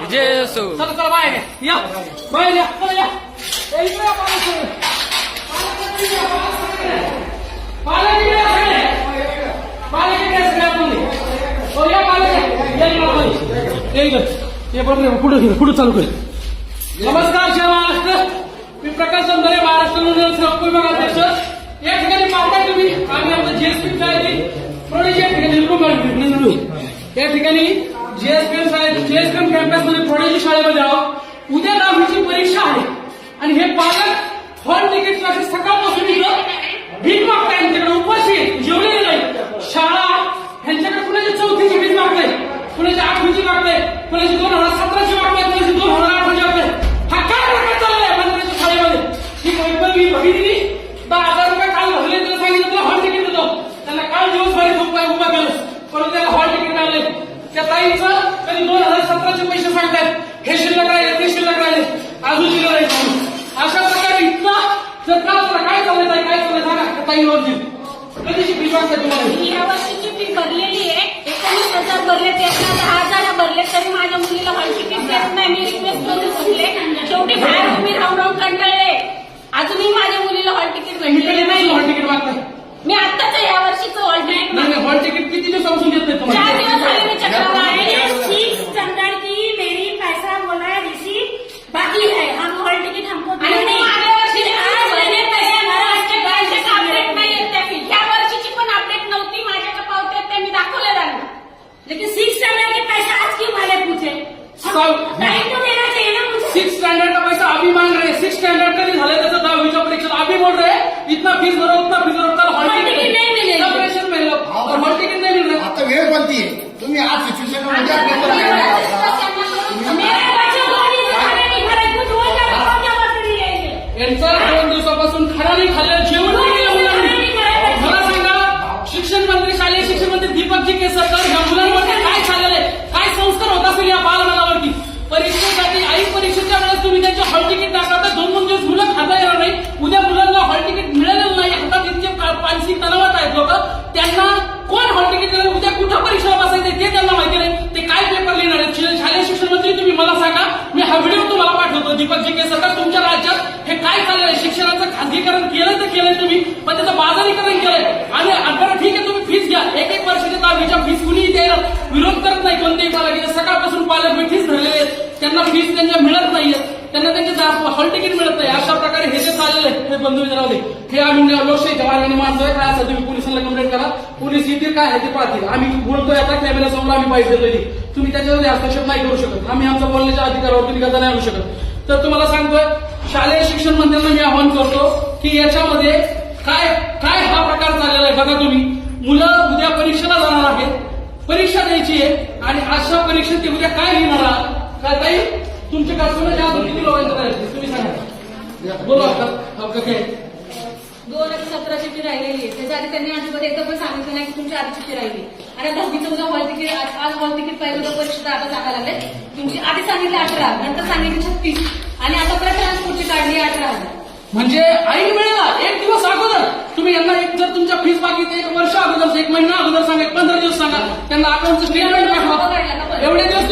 विजय असो चला चला बाहेर या बाहेर या चला या पुढे पुढे चालू करेल नमस्कार जय महाराष्ट्र. मी प्रकाश समजाले महाराष्ट्र विभागाध्यक्ष. या ठिकाणी पाहता तुम्ही आम्ही आमचं जीएसपी प्रोडेक्ट या ठिकाणी या ठिकाणी जीएसपीएम शाळेत जीएसपीएम कॅम्पसमध्ये प्रोडेजी शाळेमध्ये आहोत उद्या दहावीची परीक्षा आहे. आणि हे पालक हॉल तिकीट असे सकाळपासून ताईंचं कधी दोन हजार सतराचे पैसे सांगतायत हे शिल्लक राहिले ते शिल्लक राहिले. अजून शिल्लक राहिले अशा प्रकारे इतका जर का काय चाललंय ताई, काय चाललंय सांगा त्या ताईवरती कधीची फी मागताय तुम्हाला? मी या वर्षीची फी भरलेली आहे. एकोणीस हजार भरले त्यातला दहा हजार भरले तरी माझ्या मुलीला हॉल तिकीट देत नाही. मी रिक्वेस्ट करून भरले शेवटी बाहेर उभी राहून राहून कंटाळले. अजूनही माझ्या मुलीला हॉल तिकीट भेटलेले नाही हॉल तिकीट मागताय? मी आत्ताच या वर्षीचं हॉल तिकीट नाही नाही, हॉल तिकीट किती दिवसापासून देत नाही चार दिवस तुम्हाला झाले मी चक्रावर आहे सिक्स स्टैंडर्ड की मेरी पैसा बोला है रिसीव बाकी है हम हॉल टिकट हमको आणि दिया मी नहीं मागल्या वर्षी आज महिने पैसे महाराष्ट्र बँकेचे नहीं अपडेट नाही आहेत त्या फी या वर्षीची पण अपडेट नव्हती माझ्याकडे पावते ते मी दाखवले त्यांना लेकिन सिक्स स्टैंडर्ड के पैसा आज क्यों वाले पूछे मुझे सिक्स स्टैंडर्ड का पैसा अभी मांग रहे हैं सिक्स स्टैंडर्ड का नहीं झाले त्याचं? दहावीच्या परीक्षेत अभी बोल रहे हैं इतना फीस भरो उतना फीस भरो कल हॉल हॉल टिकट तिकीट नाही मिळेल. सब प्रेशर में लोग और हॉल टिकट नहीं मिल रहा आता वेळ कोणती आहे तुम्ही आज सिच्युएशन उद्या पेपर आहे. मेरे बच्चे दो दिन से खाने नहीं खा रहे कुछ हो जाए तो क्या बात नहीं रहेंगे यांचं दोन दिवसापासून खाना नाही खाल्लं जेवण नाही केलं मुलांनी मला सांगा शिक्षण मंत्री शालेय शिक्षण मंत्री दीपकजी केसरकर ह्या मुलांवरती काय झालेलं आहे काय संस्कार होत असेल या बालमनावरती परीक्षेसाठी आई परीक्षेच्या वेळेस तुम्ही त्यांचे हॉल तिकीट टाकता दोन दोन दिवस मुलं खाता येणार नाही उद्या मुलांना हॉल तिकीट मिळालेलं नाही हातात इतके का- मानसिक तणावात आहेत लोक. त्यांना कोण हॉल तिकीट देणार? उद्या कुठं परीक्षा बसायचं ते त्यांना माहिती नाही. ते काय पेपर लिहिणार आहेत? शालेय शिक्षण मंत्री तुम्ही मला सांगा. मी हा व्हिडिओ तुम्हाला पाठवतो. दीपकजी केसरकर तुमच्या राज्यात हे काय चाललंय? शिक्षणाचं खाजगीकरण केलं तर केलंय तुम्ही. पण त्याचं बाजारीकरण केलंय. आणि बरं ठीक आहे तुम्ही फीस घ्या. एक एक वर्षाच्या दहावीच्या फीस कुणीही द्यायला विरोध करत नाही कोणत्याही पालक सकाळपासून पालक मिठीच धरलेले आहेत. त्यांना फीस त्यांच्या मिळत नाहीये त्यांना त्यांचे हॉल तिकीट मिळत नाही. अशा प्रकारे हे जे चाललेलं आहे हे बंधू विचारावले हे आम्ही लोकशाहीच्या मार्गाने मानतोय काय असं तुम्ही पोलिसांना कंप्लेंट करा. पोलीस येतील काय आहे ते पाहतील. आम्ही बोलतोय आता कॅमेऱ्यासमोर आम्ही पाहिजे तरी तुम्ही त्याच्यामध्ये हस्तक्षेप नाही करू शकत. आम्ही आमच्या बोलण्याच्या अधिकारावर तुम्ही गदा नाही आणू शकत. तर तुम्हाला सांगतोय शालेय शिक्षण मंत्र्यांना मी आवाहन करतो की याच्यामध्ये काय काय हा प्रकार चाललेला आहे बघा तुम्ही. मुलं उद्या परीक्षेला जाणार आहेत. परीक्षा द्यायची आहे आणि अशा परीक्षेत ते उद्या काय लिहिणार काय ताई तुमचे कस्टमर या दोन किती लोकांचं तुम्ही सांगा. बोला दोन हजार सतराची फी राहिलेली आहे त्याच्या आधी त्यांनी अजिबात एकदा पण सांगितलं नाही की तुमची आधीची फी राहिली. आणि दहावीचं उद्या हॉल तिकीट आज हॉल तिकीट पाहिजे उद्या परीक्षेत आता सांगायला लागले. तुमची आधी सांगितले अठरा नंतर सांगितले छत्तीस. आणि आता परत ट्रान्सपोर्टची काढली अठरा. हजार म्हणजे ऐन वेळेला एक दिवस अगोदर. तुम्ही यांना एक जर तुमच्या फीस बाकी एक वर्ष अगोदर एक महिना अगोदर सांगा एक पंधरा दिवस सांगा. त्यांना अकाउंटचं स्टेटमेंट पाठवा एवढे दिवस